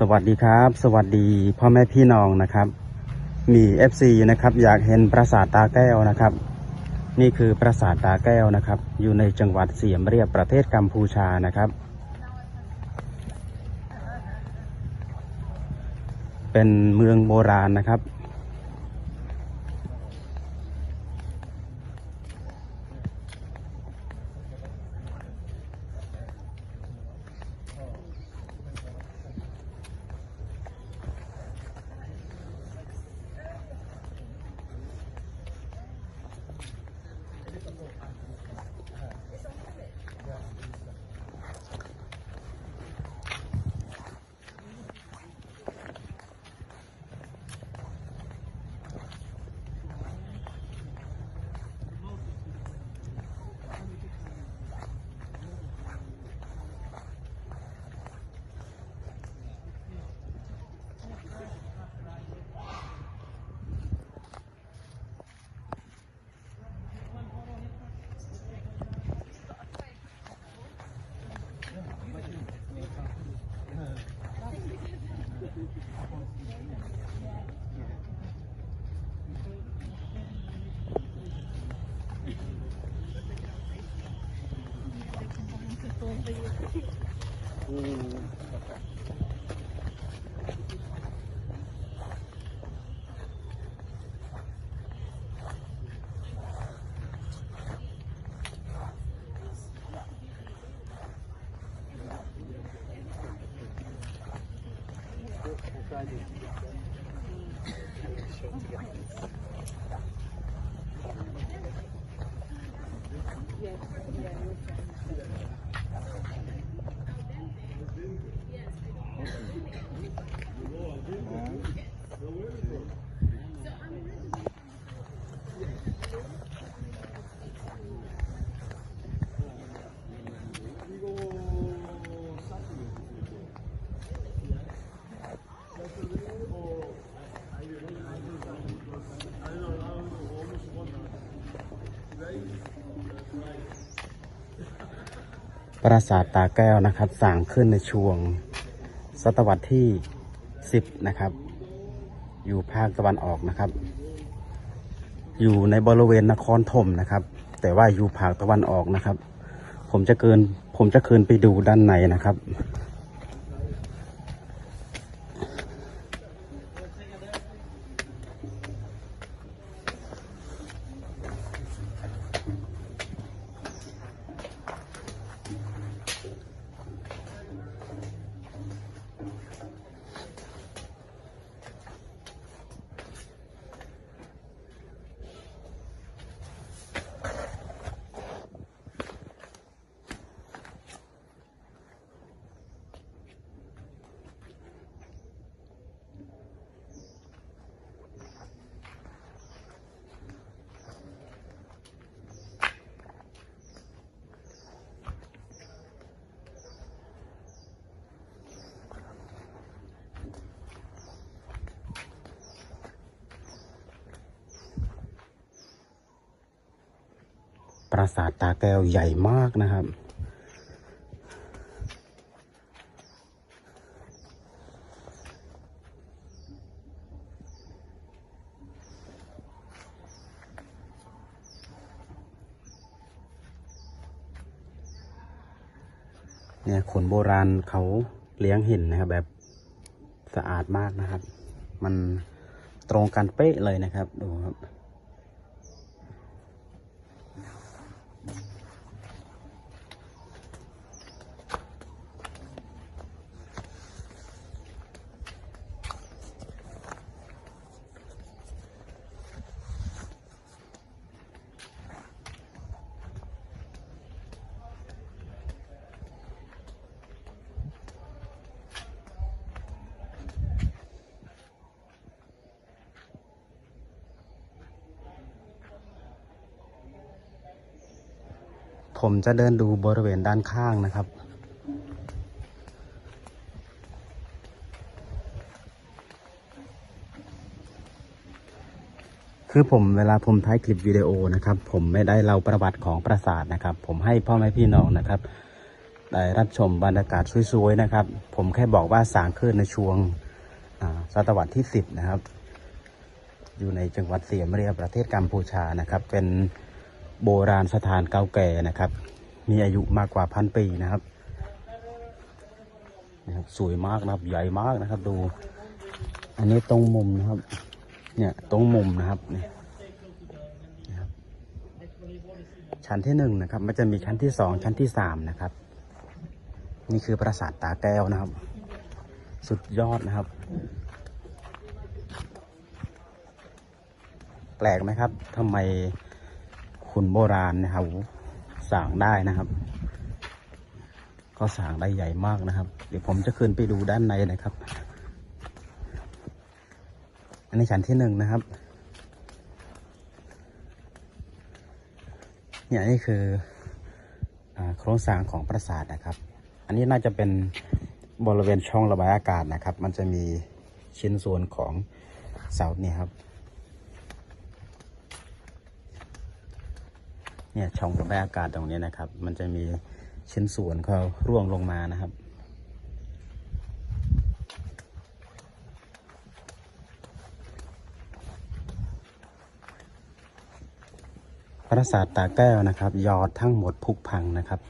สวัสดีครับ สวัสดีพ่อแม่พี่น้องนะครับ มี FC นะครับ อยากเห็นปราสาทตาแก้วนะครับ นี่คือปราสาทตาแก้วนะครับ อยู่ในจังหวัดเสียมเรียบประเทศกัมพูชานะครับ เป็นเมืองโบราณนะครับ ปราสาทตาแก้วนะครับสร้างขึ้นในช่วง ศตวรรษที่ 10 นะครับ อยู่ภาคตะวันออกนะครับ อยู่ในบริเวณนครถมนะครับ แต่ว่าอยู่ภาคตะวันออกนะครับ ผมจะเกินผมจะเกินไปดูด้านในนะครับ ปราสาทตาแก้วใหญ่มากนะครับ เนี่ยคนโบราณเขาเลี้ยงเหินนะครับ แบบสะอาดมากนะครับ มันตรงกันเป๊ะเลยนะครับ ดูครับ ผมจะเดินดูบริเวณด้านข้างนะครับ คือผมเวลาผมถ่ายคลิปวิดีโอนะครับ ผมไม่ได้เล่าประวัติของปราสาทนะครับ ผมให้พ่อแม่พี่น้องนะครับ ได้รับชมบรรยากาศสวยๆนะครับ ผมแค่บอกว่าสร้างขึ้นในช่วงศตวรรษที่ 10 นะครับ อยู่ในจังหวัดเสียมเรียประเทศกัมพูชานะครับ เป็น โบราณสถานเก่าแก่นะครับ มีอายุมากกว่าพันปีนะครับนะครับสวยมากนะครับ ใหญ่มากนะครับ ดู อันนี้ตรงมุมนะครับ เนี่ยตรงมุมนะครับเนี่ยนะครับชั้นที่หนึ่งนะครับ มันจะมีชั้นที่สองชั้นที่สามนะครับ นี่คือปราสาทตาแก้วนะครับ สุดยอดนะครับ แปลกไหมครับทำไม คุณโบราณนะครับสร้างได้นะครับ ก็สร้างได้ใหญ่มากนะครับ เดี๋ยวผมจะขึ้นไปดูด้านในนะครับ อันนี้ชั้นที่หนึ่งนะครับเนี่ยนี่คืออโครงสร้างของปราสาทนะครับ อันนี้น่าจะเป็นบริเวณช่องระบายอากาศนะครับ มันจะมีชิ้นส่วนของเสาเนี่ยครับ เนี่ยช่องระบายอากาศตรงนี้นะครับ มันจะมีชิ้นส่วนเขาร่วงลงมานะครับ ปราสาทตาแก้วนะครับ ยอดทั้งหมดผุกพังนะครับ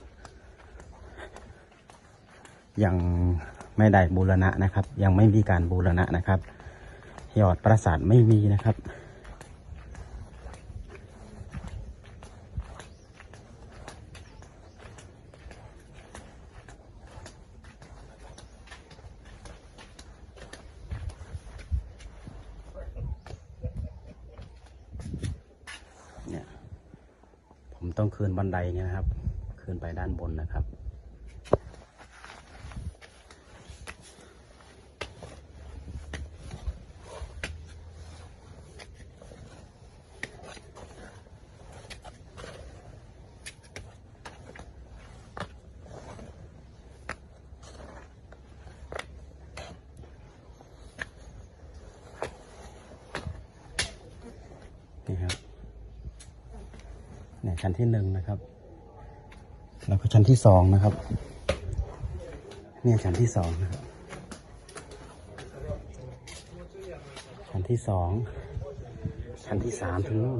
ยังไม่ได้บูรณะนะครับ ยังไม่มีการบูรณะนะครับ ยอดปราสาทไม่มีนะครับ ต้องคืนบันไดเนี่ยนะครับ คืนไปด้านบนนะครับ นี่ครับ เนี่ยชั้นที่หนึ่งนะครับ แล้วก็ชั้นที่สองนะครับ เนี่ยชั้นที่สองนะครับ ชั้นที่สอง ชั้นที่สามถึงนู่น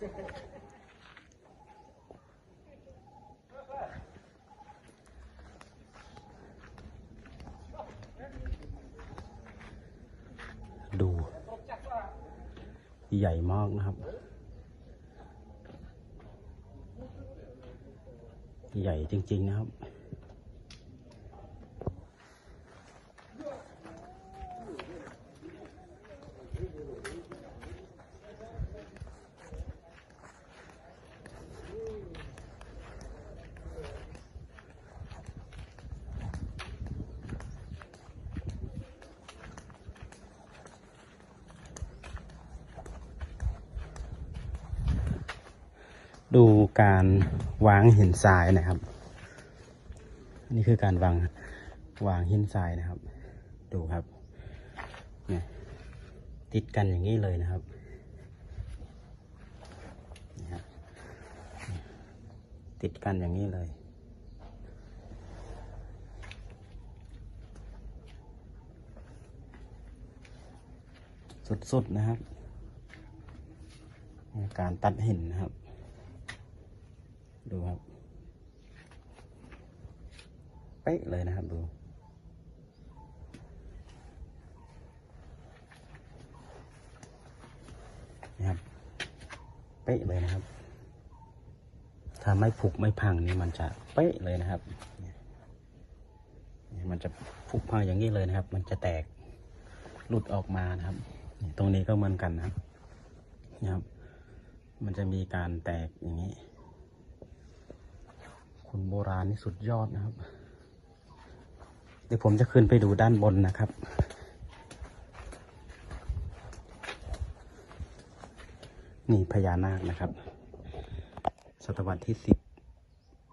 ดู ใหญ่มากนะครับ ใหญ่จริง ๆ นะครับ ดูการวางหินทรายนะครับ นี่คือการวางวางหินทรายนะครับ ดูครับเนี่ยติดกันอย่างนี้เลยนะครับติดกันอย่างนี้เลย สุดๆนะครับ การตัดหินนะครับ ดูครับเป๊ะเลยนะครับดูนี่ครับเป๊ะเลยนะครับ ถ้าไม่ผุกไม่พังนี่มันจะเป๊ะเลยนะครับนี่มันจะผุพังอย่างนี้เลยนะครับ มันจะแตกหลุดออกมานะครับ ตรงนี้ก็เหมือนกันนะครับนะครับ มันจะมีการแตกอย่างนี้ คนโบราณนี่สุดยอดนะครับ เดี๋ยวผมจะขึ้นไปดูด้านบนนะครับ นี่พญานาคนะครับ ศตวรรษที่สิบ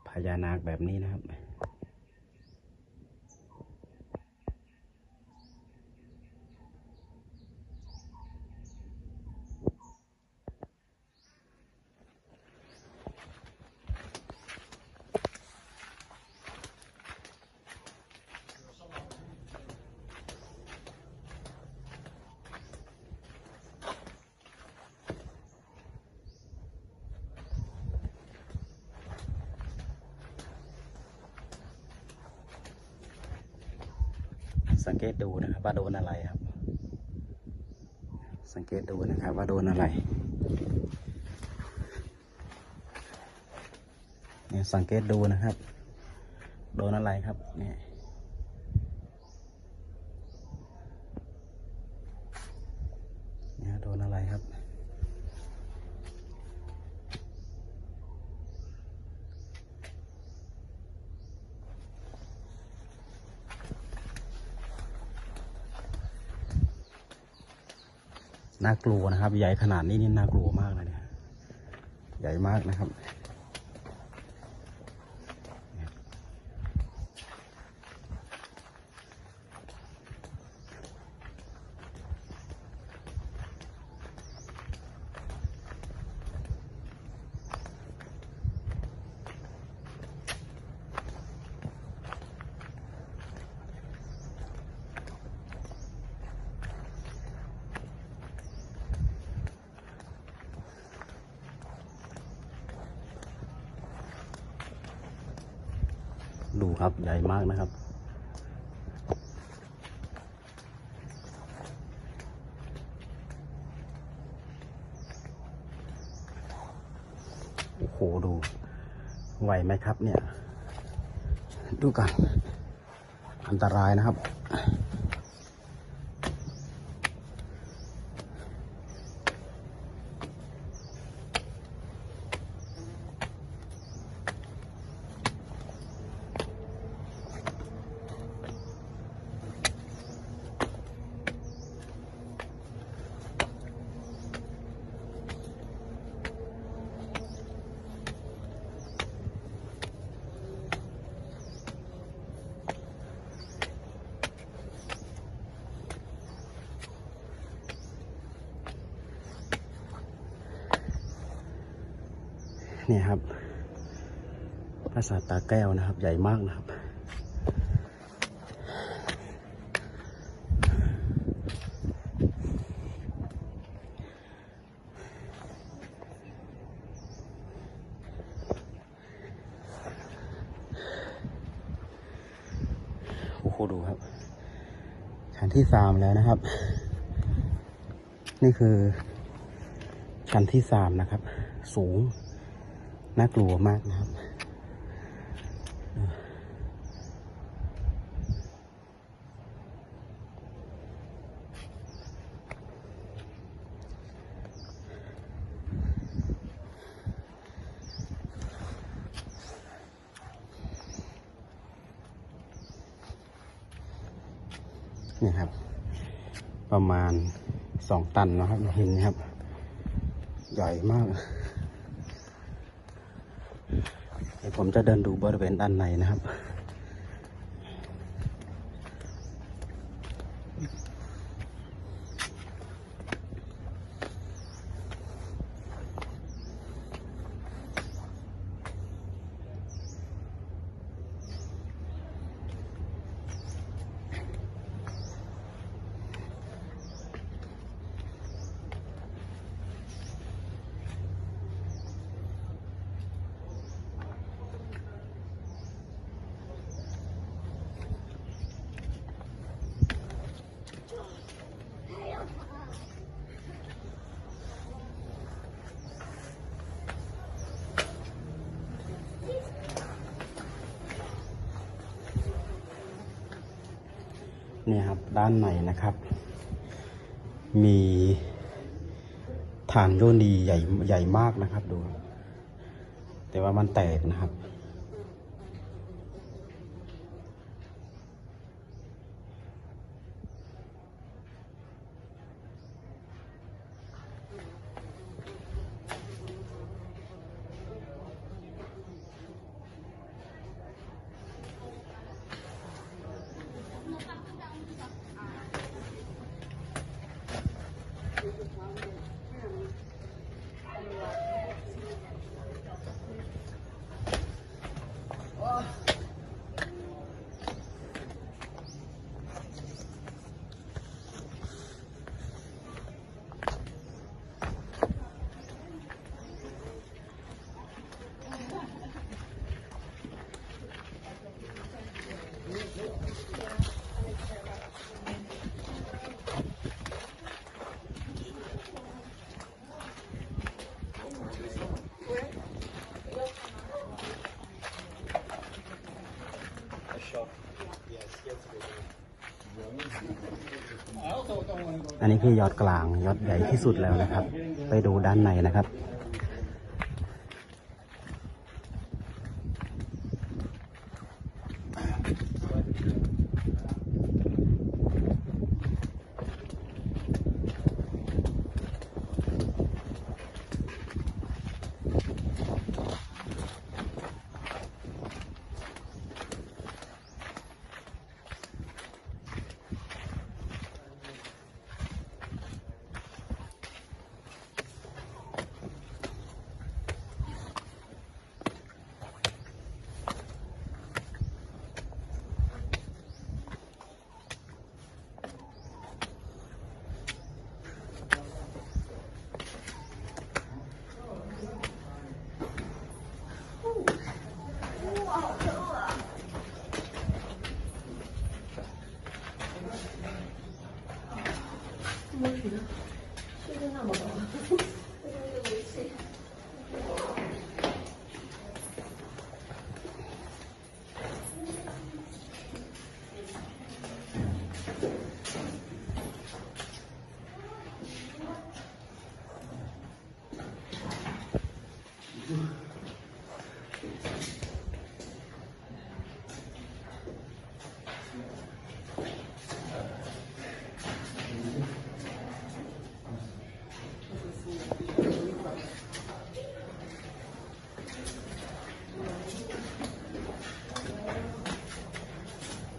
พญานาคแบบนี้นะครับ สังเกตดูนะครับว่าโดนอะไรครับ สังเกตดูนะครับว่าโดนอะไรเนี่ยสังเกตดูนะครับ โดนอะไรครับเนี่ยเนี่ยโดนอะไรครับ น่ากลัวนะครับ ใหญ่ขนาดนี้นี่น่ากลัวมากเลยเนี่ยใหญ่มากนะครับ ดู ครับ ใหญ่มากนะครับ โอ้โห ดู ไหวไหมครับเนี่ย ดูกัน อันตรายนะครับ เนี่ยครับปราสาทตาแก้วนะครับ ใหญ่มากนะครับ โอ้โหดูครับ ชั้นที่สามแล้วนะครับ นี่คือชั้นที่สามนะครับ สูง น่ากลัวมากนะครับ นี่ครับ ประมาณสองตันนะครับเห็นไหมครับ ใหญ่มาก เดี๋ยว ผมจะเดินดูบริเวณด้านในนะครับ เนี่ยครับด้านในนะครับ มีฐานโยนีใหญ่ใหญ่มากนะครับดู แต่ว่ามันแตกนะครับ อันนี้คือยอดกลางยอดใหญ่ที่สุดแล้วนะครับ ไปดูด้านในนะครับ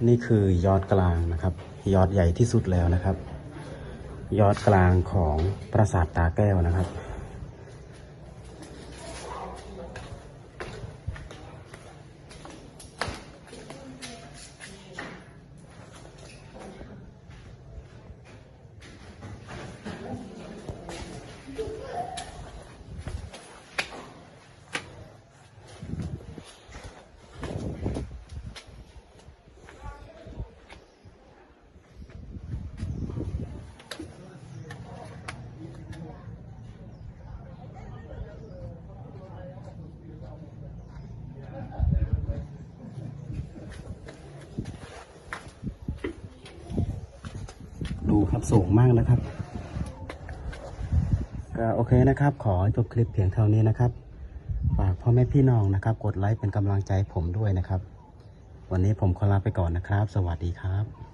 นี่คือยอดกลางนะครับ ยอดใหญ่ที่สุดแล้วนะครับ ยอดกลางของปราสาทตาแก้วนะครับ ดูครับ สูงมากนะครับก็โอเคนะครับ ขอจบคลิปเพียงเท่านี้นะครับฝากพ่อแม่พี่น้องนะครับ กดไลค์เป็นกำลังใจผมด้วยนะครับ วันนี้ผมขอลาไปก่อนนะครับ สวัสดีครับ